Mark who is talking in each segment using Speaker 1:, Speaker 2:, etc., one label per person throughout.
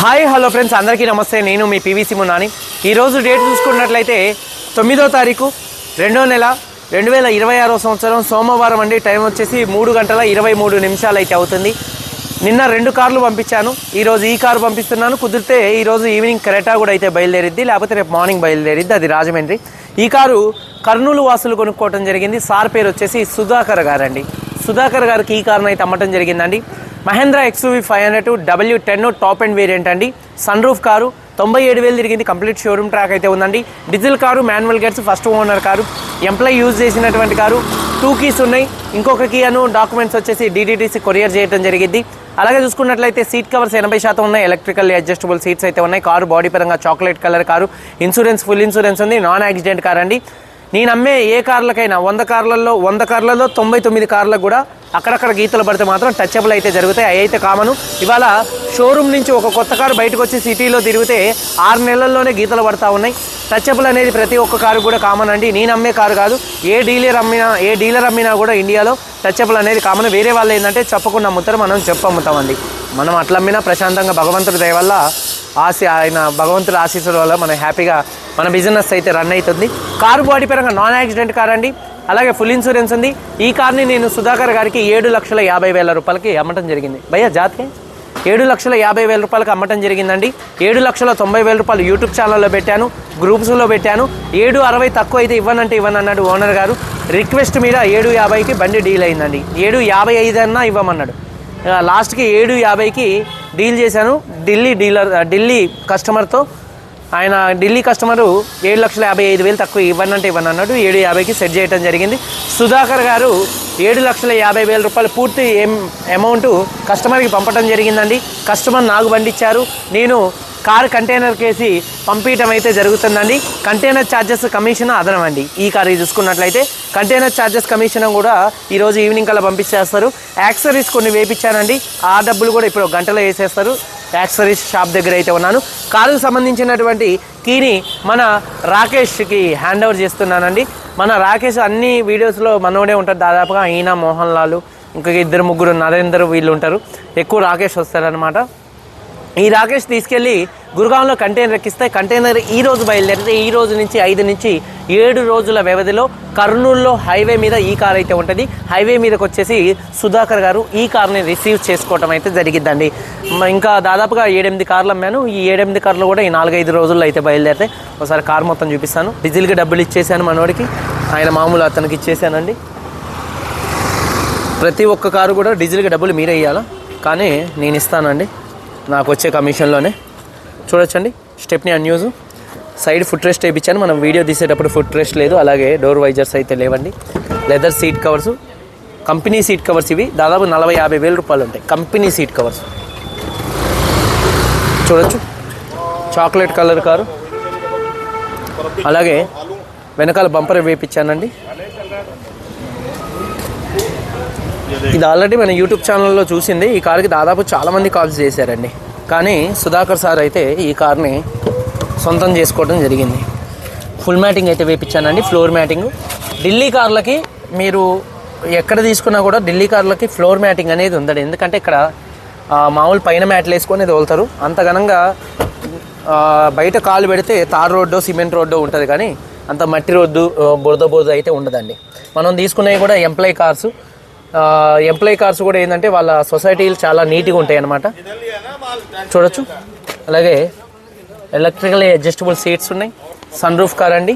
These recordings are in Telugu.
Speaker 1: Hi hello friends. అందరికీ నమస్తే. నేను మీ పీవీసీ మున్నాని ఈరోజు డేట్ చూసుకున్నట్లయితే తొమ్మిదో తారీఖు రెండో నెల రెండు వేల ఇరవై ఆరో సంవత్సరం. సోమవారం అండి. టైం వచ్చేసి మూడు గంటల ఇరవై మూడు నిమిషాలు అయితే అవుతుంది. నిన్న రెండు కార్లు పంపించాను. ఈరోజు ఈ కారు పంపిస్తున్నాను. కుదిరితే ఈరోజు ఈవినింగ్ కరెటా కూడా అయితే బయలుదేరిద్ది. లేకపోతే రేపు మార్నింగ్ బయలుదేరిద్ది. అది రాజమండ్రి. ఈ కారు కర్నూలు వాసులు కొనుక్కోవడం జరిగింది. సార్ పేరు వచ్చేసి సుధాకర్ గారండి. సుధాకర్ గారికి ఈ కారును అయితే అమ్మటం జరిగిందండి. Mahindra XUV five hundred W ten top and variant అండి. సన్ రూఫ్ కారు తొంభై ఏడు వేలు తిరిగింది. కంప్లీట్ షోరూమ్ ట్రాక్ అయితే ఉందండి. Diesel car manual gates first owner car. Employee use చేసినటువంటి కారు. టూ కీస్ ఉన్నాయి. ఇంకొక కీ అను డాక్యుమెంట్స్ వచ్చేసి డీడీటీసీ కొరియర్ చేయడం జరిగింది. అలాగే చూసుకున్నట్లయితే సీట్ కవర్స్ ఎనభై శాతం ఉన్నాయి. ఎలక్ట్రికల్ అడ్జస్టబుల్ సీట్స్ అయితే ఉన్నాయి. కారు బాడీ పరంగా chocolate colour car. Insurance full insurance ఉంది. నాన్ యాక్సిడెంట్ కార్ అండి నేను అమ్మే ఏ కార్లకైనా వంద కార్లలో వంద కార్లలో తొంభై తొమ్మిది కార్లకు కూడా అక్కడక్కడ గీతలు పడితే మాత్రం టచబుల్ అయితే జరుగుతాయి. అవి అయితే కామను. ఇవాళ షోరూమ్ నుంచి ఒక కొత్త కారు బయటకు వచ్చి సిటీలో తిరిగితే ఆరు నెలల్లోనే గీతలు పడతా ఉన్నాయి. టచబుల్ అనేది ప్రతి ఒక్క కారు కూడా కామన్ అండి. నేను అమ్మే కారు కాదు ఏ డీలర్ అమ్మినా ఏ డీలర్ అమ్మినా కూడా ఇండియాలో టచ్అప్లు అనేది కామన్. వేరే వాళ్ళు ఏంటంటే చెప్పకుండా అమ్ముతారు మనం చెప్పమ్ముతామండి మనం అట్లా అమ్మినా ప్రశాంతంగా భగవంతుడి దయ వల్ల ఆశ ఆయన భగవంతుడి ఆశీస్సుల వల్ల మనం హ్యాపీగా మన బిజినెస్ అయితే రన్ అవుతుంది. కారు బాడీ పరంగా నాన్ యాక్సిడెంట్ కార్ అండి. అలాగే ఫుల్ ఇన్సూరెన్స్ ఉంది. ఈ కార్ని నేను సుధాకర్ గారికి ఏడు లక్షల యాభై వేల రూపాయలకి అమ్మటం జరిగింది. భయ్యా జాతకే? ఏడు లక్షల యాభై వేల రూపాయలకి అమ్మటం జరిగిందండి. ఏడు లక్షల తొంభై వేల రూపాయలు యూట్యూబ్ ఛానల్లో పెట్టాను. గ్రూప్స్లో పెట్టాను. ఏడు అరవై తక్కువ అయితే ఇవ్వనంటే ఇవ్వను అన్నాడు ఓనర్ గారు. రిక్వెస్ట్ మీద ఏడు యాభైకి బండి డీల్ అయిందండి. ఏడు యాభై ఐదు అన్నా ఇవ్వమన్నాడు. లాస్ట్కి ఏడు యాభైకి డీల్ చేశాను. ఢిల్లీ డీలర్ ఢిల్లీ కస్టమర్తో ఆయన ఢిల్లీ కస్టమరు ఏడు లక్షల యాభై ఐదు వేలు తక్కువ ఇవ్వనంటే ఇవ్వను అన్నాడు ఏడు యాభైకి సెట్ చేయడం జరిగింది. సుధాకర్ గారు ఏడు లక్షల యాభై వేల రూపాయలు పూర్తి అమౌంట్ కస్టమర్కి పంపడం జరిగిందండి. కస్టమర్ నాకు బండి ఇచ్చారు నేను కార్ కంటైనర్ కేసి పంపించడం అయితే జరుగుతుందండి. కంటైనర్ ఛార్జెస్ కమిషన్ అదనం అండి ఈ కారు చూసుకున్నట్లయితే కంటైనర్ ఛార్జెస్ కమిషన్ కూడా ఈరోజు ఈవినింగ్ కల్లా పంపించేస్తారు యాక్సరీస్ కొన్ని వేపించానండి ఆ డబ్బులు కూడా ఇప్పుడు గంటలో వేసేస్తారు. యాక్సరీస్ షాప్ దగ్గర అయితే ఉన్నాను. కారుకు సంబంధించినటువంటి కీని మన రాకేష్కి హ్యాండ్ ఓవర్ చేస్తున్నానండి. మన రాకేష్ అన్ని వీడియోస్లో మనోడే ఉంటారు దాదాపుగా ఈయన మోహన్ లాలు ఇంకొక ఇద్దరు ముగ్గురు నరేందర్ వీళ్ళు ఉంటారు. ఎక్కువ రాకేష్ వస్తారనమాట ఈ రాకేష్ తీసుకెళ్ళి గురుగాంలో కంటైనర్ ఎక్కిస్తే కంటైనర్ ఈ రోజు బయలుదేరితే ఈ రోజు నుంచి ఐదు నుంచి ఏడు రోజుల వ్యవధిలో కర్నూలులో హైవే మీద ఈ కార్ అయితే ఉంటుంది. హైవే మీదకి వచ్చేసి సుధాకర్ గారు ఈ కార్ని రిసీవ్ చేసుకోవటం అయితే జరిగిద్దండి. ఇంకా దాదాపుగా ఏడెనిమిది కార్లు అమ్మాను. ఈ ఏడెనిమిది కార్లు కూడా ఈ నాలుగైదు రోజుల్లో అయితే బయలుదేరితే ఒకసారి కార్ మొత్తం చూపిస్తాను. డీజిల్కి డబ్బులు ఇచ్చేసాను మనోడికి. ఆయన మామూలు అతనికి ఇచ్చేసానండి ప్రతి ఒక్క కారు కూడా డీజిల్కి డబ్బులు మీరే ఇవ్వాలా కానీ నేను ఇస్తానండి. నాకు వచ్చే కమిషన్లోనే. చూడొచ్చండి. Stepney unused side foot rest వేయించాను. మనం వీడియో తీసేటప్పుడు ఫుట్ రెస్ట్ లేదు. అలాగే డోర్ వైజర్స్ అయితే లేవండి. Leather seat covers. Company seat covers ఇవి. దాదాపు నలభై యాభై వేల రూపాయలు ఉంటాయి. Company seat covers. చూడొచ్చు. Chocolate colour car. అలాగే వెనకాల బంపర్ వేయించానండి ఇది ఆల్రెడీ మన యూట్యూబ్ ఛానల్లో చూసింది. ఈ కార్కి దాదాపు చాలామంది కాల్స్ చేశారండి. కానీ సుధాకర్ సార్ అయితే ఈ కార్ని సొంతం చేసుకోవడం జరిగింది. ఫుల్ మ్యాటింగ్ అయితే వేపించానండి ఫ్లోర్ మ్యాటింగ్. ఢిల్లీ కార్లకి మీరు ఎక్కడ తీసుకున్నా కూడా ఢిల్లీ కార్లకి ఫ్లోర్ మ్యాటింగ్ అనేది ఉందండి ఎందుకంటే ఇక్కడ మామూలు పైన మ్యాట్లు వేసుకొని తోలుతారు. అంత ఘనంగా బయట కాలు పెడితే తార్ రోడ్డు సిమెంట్ రోడ్డు ఉంటుంది కానీ అంత మట్టి రోడ్డు బురద బురద అయితే ఉండదండి. మనం తీసుకునేవి కూడా ఎంప్లాయీ కార్స్. ఎంప్లాయీ కార్స్ కూడా ఏంటంటే వాళ్ళ సొసైటీలు చాలా నీట్గా ఉంటాయి అన్నమాట. చూడొచ్చు. అలాగే ఎలక్ట్రికల్ అడ్జస్టబుల్ సీట్స్ ఉన్నాయి. సన్ రూఫ్ కార్ అండి.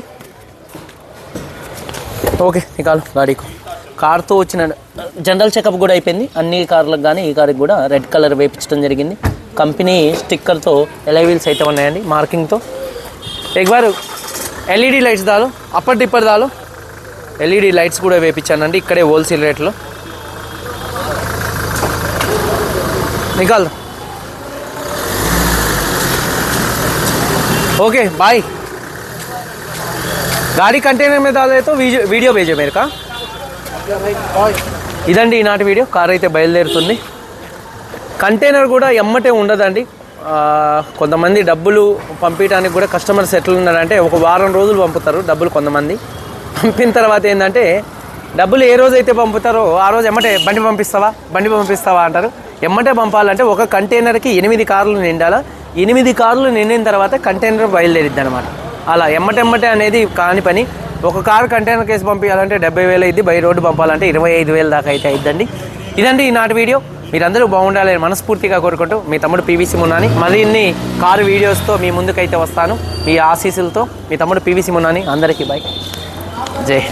Speaker 1: ఓకే నికాలు గాడీకు కార్తో వచ్చిన జనరల్ చెకప్ కూడా అయిపోయింది. అన్ని కార్లకు కానీ ఈ కార్కి కూడా రెడ్ కలర్ వేయించడం జరిగింది. కంపెనీ స్టిక్కర్తో ఎలై వీల్స్ అయితే ఉన్నాయండి మార్కింగ్తో. ఎగ్వారు ఎల్ఈడి లైట్స్ దాలో అప్పర్ డిప్పర్ దాలో ఎల్ఈడి లైట్స్ కూడా వేయించానండి ఇక్కడే హోల్సేల్ రేట్లో. నికాల్ ओके बाय गाड़ी कंटेनर में डाले तो वीडियो వీడియో भेजो मेरे का ఇదండి ఈనాటి వీడియో కార్ అయితే బయలుదేరుతుంది కంటైనర్ కూడా ఎమ్మటే ఉండదండి ఆ, కొంతమంది డబ్బులు పంపించడానికి కూడా కస్టమర్స్ ఎట్లా ఉన్నారంటే ఒక వారం రోజులు పంపుతారు డబ్బులు కొంతమంది పంపిన తర్వాత ఏంటంటే డబ్బులు ఏ రోజు అయితే పంపుతారో ఆ రోజు ఎమ్మటే బండి పంపిస్తావా బండి పంపిస్తావా అంటారు ఎమ్మటే పంపాలంటే ఒక కంటైనర్కి ఎనిమిది కార్లు నిండాలా? ఎనిమిది కార్లు నిండిన తర్వాత కంటైనర్ బయలుదేరిద్ది అనమాట అలా ఎమ్మటెమ్మటే అనేది కాని పని. ఒక కారు కంటైనర్ కేసు పంపించాలంటే డెబ్బై వేలు అయింది బై రోడ్డు పంపాలంటే ఇరవై ఐదు వేలు దాకా అయితే అయిద్దండి. ఇదండి ఈనాటి వీడియో. మీరందరూ బాగుండాలని మనస్ఫూర్తిగా కోరుకుంటూ మీ తమ్ముడు పీవీసీ మున్నాని మరిన్ని కారు వీడియోస్తో మీ ముందుకైతే వస్తాను. మీ ఆశీస్సులతో మీ తమ్ముడు పీవీసీ మున్నాని అందరికీ బై. జై